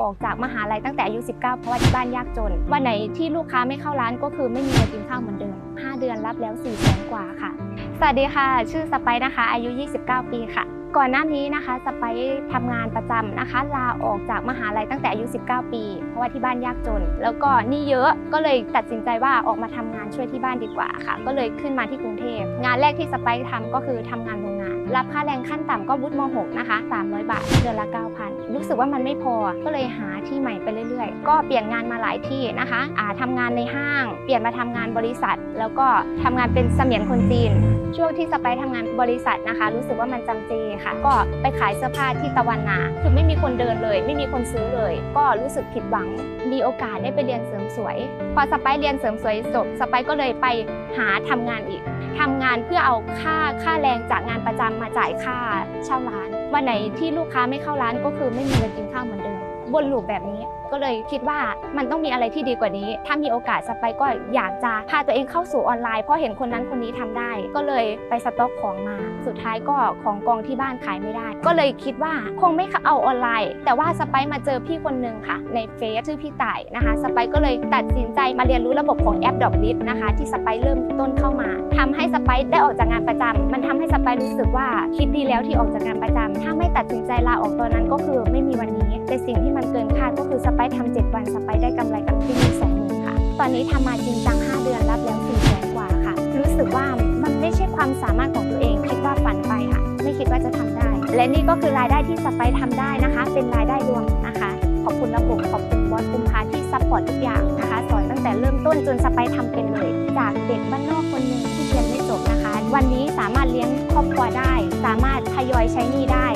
ออกจากมหาลัยตั้งแต่อายุ 19 เพราะว่าที่บ้านยากจน วันไหนที่ลูกค้าไม่เข้าร้านก็คือไม่มีเงินกินข้าวเหมือนเดิม 5 เดือนรับแล้ว4แสนกว่าค่ะ สวัสดีค่ะ ชื่อสไปซ์นะคะ อายุ 29 ปีค่ะก่อนหน้านี้นะคะสไปซ์ทำงานประจำนะคะ ลาออกจากมหาลัยตั้งแต่อายุ 19 ปี เพราะว่าที่บ้านยากจน แล้วก็หนี่เยอะก็เลยตัดสินใจว่าออกมาทำงานช่วยที่บ้านดีกว่าค่ะ ก็เลยขึ้นมาที่กรุงเทพงานแรกที่สไปซ์ทำก็คือทำงานโรงงาน รับค่าแรงขั้นต่ำก็วุฒิม .6 นะคะ 300 บาทเดือนละ9,000รู้ สึกว่ามันไม่พอ ก็เลยหาที่ใหม่ไปเรื่อยๆ ก็เปลี่ยนงานมาหลายที่นะคะอ่าทำงานในห้าง เปลี่ยนมาทำงานบริษัท แล้วก็ทำงานเป็นเสมียนคนจีน ช่วงที่สไปซ์ทำงานบริษัทนะคะ รู้สึกว่ามันจำเจค่ะ ก็ไปขายเสื้อผ้าที่ตะวันนาคือไม่มีคนเดินเลย ไม่มีคนซื้อเลย ก็รู้สึกผิดหวัง มีโอกาสได้ไปเรียนเสริมสวย พอสไปซ์เรียนเสริมสวยจบสไปซ์ก็เลยไปหาทำงานอีกทำงานเพื่อเอาค่าค่าแรงจากงานประจำมาจ่ายค่าเช่าร้าน วันไหนที่ลูกค้าไม่เข้าร้านก็คือไม่มีเงินกินข้าวเหมือนเดิมวนลูปแบบนี้ก็เลยคิดว่ามันต้องมีอะไรที่ดีกว่านี้ ถ้ามีโอกาสสไปก็อยากจะพาตัวเองเข้าสู่ออนไลน์เพราะเห็นคนนั้นคนนี้ทำได้ ก็เลยไปสต็อกของมา สุดท้ายก็ของกองที่บ้านขายไม่ได้ ก็เลยคิดว่าคงไม่เอาออนไลน์ แต่ว่าสไปมาเจอพี่คนหนึ่งค่ะ ในเฟซชื่อพี่ต่ายนะคะ สไปก็เลยตัดสินใจมาเรียนรู้ระบบของแอปดอกลิสนะคะ ที่สไปเริ่มต้นเข้ามาทำให้ สไปได้ออกจากงานประจำมันทำให้สไปรู้สึกว่าคิดดีแล้วที่ออกจากงานประจำถ้าไม่ตัดสินใจลาออกตอนนั้นก็คือไม่มีวันนี้ แต่สิ่งที่มันเกินคาดก็คือสไปทำเจ็ดวันสไปได้กำไรกับที่นี่สองหมื่นค่ะ ตอนนี้ทำมาจริงจัง5เดือนรับแล้ว4แสนกว่าค่ะ รู้สึกว่ามันไม่ใช่ความสามารถของตัวเอง คิดว่าฝันไปค่ะ ไม่คิดว่าจะทำได้ และนี่ก็คือรายได้ที่สไปทำได้นะคะ เป็นรายได้รวมนะคะ ขอบคุณระบบขอบคุณบอสกุมภาที่ซัพพอร์ตทุกอย่าง แต่เริ่มต้นจนสไปทำเป็นเลย จากเด็กบ้านนอกคนหนึ่งที่เรียนไม่จบนะคะ วันนี้สามารถเลี้ยงครอบครัวได้ สามารถทยอยใช้หนี้ได้